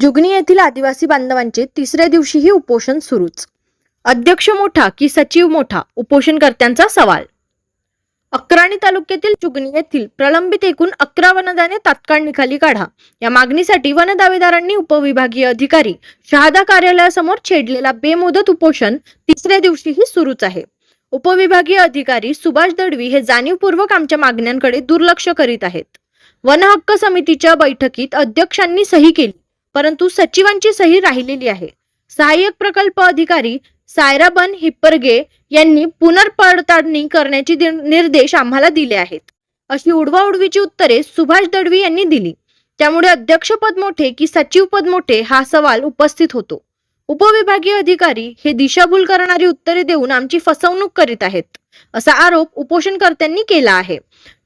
जुगनी येथील आदिवासी बांधवांचे तिसऱ्या दिवशीही उपोषण सुरूच. अध्यक्ष मोठा की सचिव मोठा? उपोषणकर्त्यांचा सवाल. अक्राणी तालुक्यातील जुगनी येथील प्रलंबित एकूण अकरा वनदाने तात्काळ निकाली काढा. या मागणीसाठी वन दावेदारांनी उपविभागीय अधिकारी शहादा कार्यालयासमोर छेडलेला बेमुदत उपोषण तिसऱ्या दिवशीही सुरूच आहे. उपविभागीय अधिकारी सुभाष दडवी हे जाणीवपूर्वक आमच्या मागण्यांकडे दुर्लक्ष करीत आहेत. वन हक्क समितीच्या बैठकीत अध्यक्षांनी सही केली. परंतु सचिवांची सही राहिलेली आहे. सहाय्यक प्रकल्प अधिकारी सायराबन हिप्परगे यांनी पुनर्पडताळणी करण्याचे निर्देश आम्हाला दिले आहेत. अशी उडवाउडवीची उत्तरे सुभाष दडवी यांनी दिली. त्यामुळे अध्यक्षपद मोठे की सचिव पद मोठे हा सवाल उपस्थित होतो. उपविभागीय अधिकारी हे दिशाभूल करणारी उत्तरे देऊन आमची फसवणूक करीत आहेत असा आरोप उपोषणकर्त्यांनी केला आहे.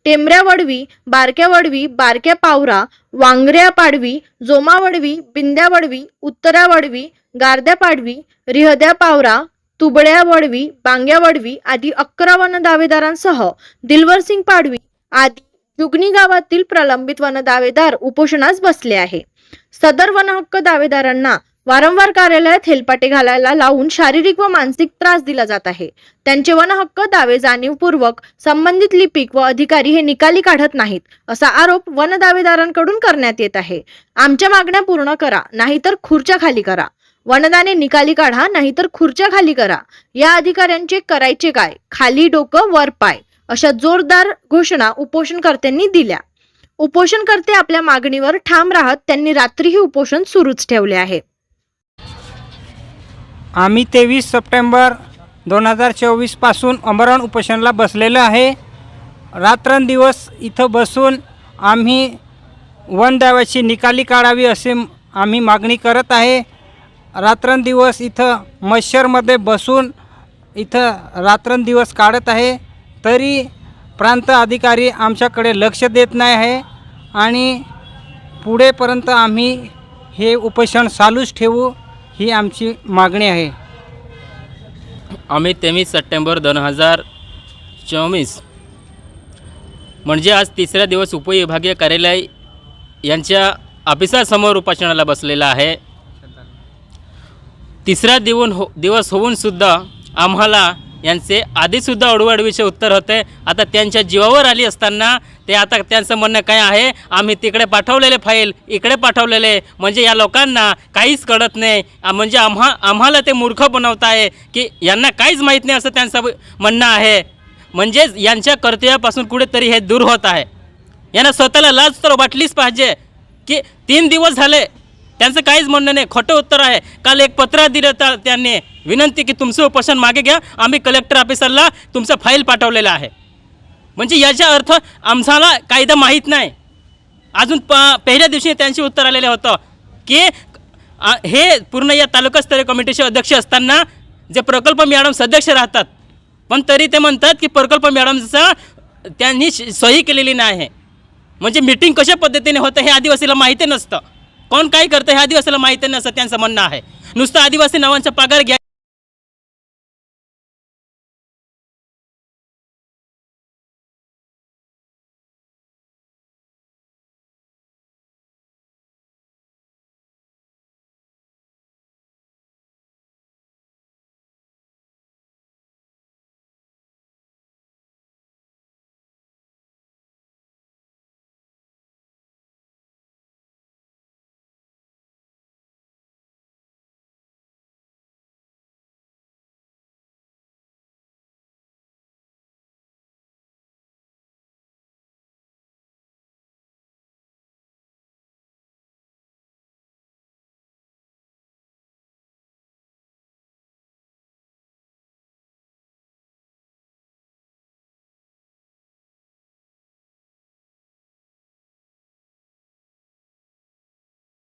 टेमऱ्या वडवी बारक्या वडवी बारक्या पावरा वांगऱ्या पाडवी जोमा वडवी बिंद्या वडवी उत्तरा वडवी गारद्या पाडवी रिहद्या पावरा तुबड्या वडवी बांग्या वडवी आदी अकरा वन दावेदारांसह दिलवरसिंग पाडवी आदी जुगनी गावातील प्रलंबित वन दावेदार उपोषणास बसले आहे. सदर वन हक्क दावेदारांना वारंवार कार्यालयात हेलपाटे घालायला लावून शारीरिक व मानसिक त्रास दिला जात आहे. त्यांचे वन हक्क दावे जाणीवपूर्वक संबंधित लिपिक व अधिकारी हे निकाली काढत नाहीत असा आरोप वन दावेदारांकडून करण्यात येत आहे. आमच्या मागण्या पूर्ण करा नाहीतर खुर्च्या खाली करा. वनदाने निकाली काढा नाहीतर खुर्च्या खाली करा. या अधिकाऱ्यांचे करायचे काय? खाली डोकं वर पाय अशा जोरदार घोषणा उपोषणकर्त्यांनी दिल्या. उपोषणकर्ते आपल्या मागणीवर ठाम राहत त्यांनी रात्रीही उपोषण सुरूच ठेवले आहे. आम्ही तेवीस सप्टेंबर दोन हजार चोवीसपासून अमरण उपोषणाला बसलेलं आहे. रात्रंदिवस इथं बसून आम्ही वन द्यावाची निकाली काढावी असे आम्ही मागणी करत आहे. रात्रंदिवस इथं मच्छरमध्ये बसून इथं रात्रंदिवस काढत आहे. तरी प्रांत अधिकारी आमच्याकडे लक्ष देत नाही आहे आणि पुढेपर्यंत आम्ही हे उपोषण चालूच ठेवू. ही आमची मागणी आहे. आम्ही तेवीस सप्टेंबर दोन हजार चोवीस म्हणजे आज तिसरा दिवस उपविभागीय कार्यालय यांच्या ऑफिसासमोर उपासनाला बसलेला आहे. तिसरा दिवून हो दिवस होऊनसुद्धा आम्हाला यांचे आधीसुद्धा अडवडवीचे उत्तर होते. आता त्यांच्या जीवावर आली असताना ते आता त्यांचं म्हणणं काय आहे? आम्ही तिकडे पाठवलेले फाईल इकडे पाठवलेले. म्हणजे या लोकांना काहीच कळत नाही. म्हणजे आम्हा आम्हाला ते मूर्ख बनवत आहे की यांना काहीच माहीत नाही असं त्यांचं म्हणणं आहे. म्हणजेच यांच्या कर्तव्यापासून कुठेतरी हे दूर होत आहे. यांना स्वतःला लाज तर वाटलीच पाहिजे की तीन दिवस झाले. त्यांचं काहीच म्हणणं नाही. खोटं उत्तर आहे. काल एक पत्र दिलं तर त्यांनी. विनंती की तुमचं उपोषण मागे घ्या. आम्ही कलेक्टर ऑफिसरला तुमचं फाईल पाठवलेलं आहे. म्हणजे याचा अर्थ आम्हाला कायदा माहीत नाही. अजून प पहिल्या दिवशी त्यांची उत्तर आलेलं होतं की हे पूर्ण या तालुकास्तरीय कमिटीचे अध्यक्ष असताना जे प्रकल्प मॅडम सदस्य राहतात पण तरी ते म्हणतात की प्रकल्प मॅडमचा त्यांनी श- सही केलेली नाही. आहे म्हणजे मीटिंग कशा पद्धतीने होतं हे आदिवासीला माहिती नसतं. कोण काय करतं हे आदिवासीला माहिती नसतं त्यांचं म्हणणं आहे. नुसतं आदिवासी नावांचा पगार घ्या